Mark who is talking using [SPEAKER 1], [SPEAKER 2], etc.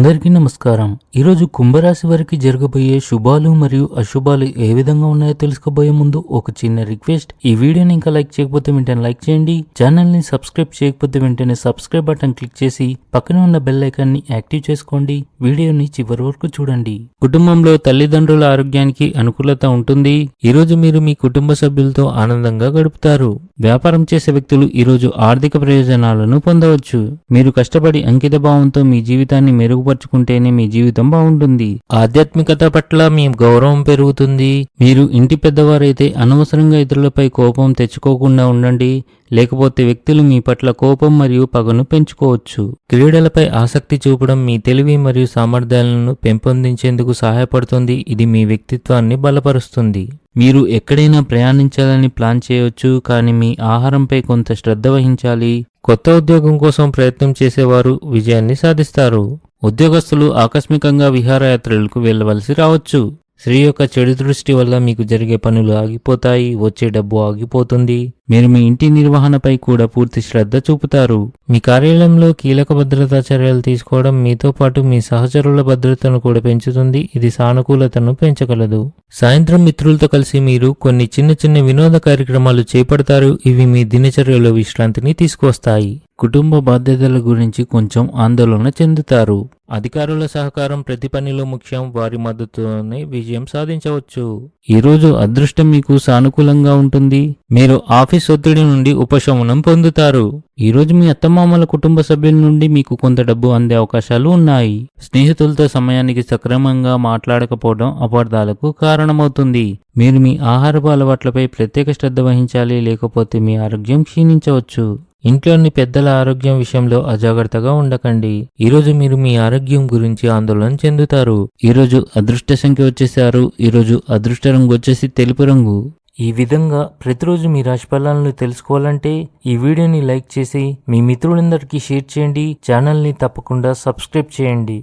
[SPEAKER 1] అందరికీ నమస్కారం. ఈరోజు కుంభరాశి వారికి జరగబోయే శుభాలు మరియు అశుభాలు ఏ విధంగా ఉన్నాయో తెలుసుకోబోయే ముందు ఒక చిన్న రిక్వెస్ట్. ఈ వీడియోని ఇంకా లైక్ చేయకపోతే వెంటనే లైక్ చేయండి. ఛానల్ని సబ్స్క్రైబ్ చేయకపోతే వెంటనే సబ్స్క్రైబ్ బటన్ క్లిక్ చేసి పక్కన ఉన్న బెల్ని యాక్టివ్ చేసుకోండి. వీడియోని చివరి వరకు చూడండి. కుటుంబంలో తల్లిదండ్రుల ఆరోగ్యానికి అనుకూలత ఉంటుంది. ఈరోజు మీరు మీ కుటుంబ సభ్యులతో ఆనందంగా గడుపుతారు. వ్యాపారం చేసే వ్యక్తులు ఈరోజు ఆర్థిక ప్రయోజనాలను పొందవచ్చు. మీరు కష్టపడి అంకిత భావంతో మీ జీవితాన్ని మెరుగుపరుచుకుంటేనే మీ జీవితం బాగుంటుంది. ఆధ్యాత్మికత పట్ల మీ గౌరవం పెరుగుతుంది. మీరు ఇంటి పెద్దవారైతే అనవసరంగా ఇతరులపై కోపం తెచ్చుకోకుండా ఉండండి. లేకపోతే వ్యక్తులు మీ పట్ల కోపం మరియు పగను పెంచుకోవచ్చు. క్రీడలపై ఆసక్తి చూపడం మీ తెలివి మరియు సామర్థ్యాలను పెంపొందించేందుకు సహాయపడుతుంది. ఇది మీ వ్యక్తిత్వాన్ని బలపరుస్తుంది. మీరు ఎక్కడైనా ప్రయాణించాలని ప్లాన్ చేయవచ్చు కానీ మీ ఆహారంపై కొంత శ్రద్ధ వహించాలి. కొత్త ఉద్యోగం కోసం ప్రయత్నం చేసేవారు విజయాన్ని సాధిస్తారు. ఉద్యోగస్తులు ఆకస్మికంగా విహారయాత్రలకు వెళ్ళవలసి రావచ్చు. స్త్రీ యొక్క చెడు దృష్టి వల్ల మీకు జరిగే పనులు ఆగిపోతాయి వచ్చే డబ్బు ఆగిపోతుంది. మీరు మీ ఇంటి నిర్వహణపై కూడా పూర్తి శ్రద్ధ చూపుతారు. మీ కార్యాలయంలో కీలక భద్రతా చర్యలు తీసుకోవడం మీతో పాటు మీ సహచరుల భద్రతను కూడా పెంచుతుంది. ఇది సానుకూలతను పెంచగలదు. సాయంత్రం మిత్రులతో కలిసి మీరు కొన్ని చిన్న చిన్న వినోద కార్యక్రమాలు చేపడతారు. ఇవి మీ దినచర్యలో విశ్రాంతిని తీసుకొస్తాయి కుటుంబ బాధ్యతల గురించి కొంచెం ఆందోళన చెందుతారు. అధికారుల సహకారం ప్రతి పనిలో ముఖ్యం వారి మద్దతుతోనే విజయం సాధించవచ్చు. ఈరోజు అదృష్టం మీకు సానుకూలంగా ఉంటుంది. మీరు ఆఫీస్ ఒత్తిడి నుండి ఉపశమనం పొందుతారు. ఈరోజు మీ అత్తమామల కుటుంబ సభ్యుల నుండి మీకు కొంత డబ్బు అందే అవకాశాలు ఉన్నాయి. స్నేహితులతో సమయానికి సక్రమంగా మాట్లాడకపోవడం అపార్థాలకు కారణమవుతుంది. మీరు మీ ఆహారపు అలవాట్లపై ప్రత్యేక శ్రద్ధ వహించాలి లేకపోతే మీ ఆరోగ్యం క్షీణించవచ్చు. ఇంట్లోని పెద్దల ఆరోగ్యం విషయంలో అజాగ్రత్తగా ఉండకండి. ఈరోజు మీరు మీ ఆరోగ్యం గురించి ఆందోళన చెందుతారు. ఈరోజు అదృష్ట సంఖ్య వచ్చేసారు ఈరోజు అదృష్ట రంగు వచ్చేసి తెలుపు రంగు. ఈ విధంగా ప్రతిరోజు మీ రాశి ఫలాలను తెలుసుకోవాలంటే ఈ వీడియోని లైక్ చేసి మీ మిత్రులందరికీ షేర్ చేయండి. ఛానల్ని తప్పకుండా సబ్స్క్రైబ్ చేయండి.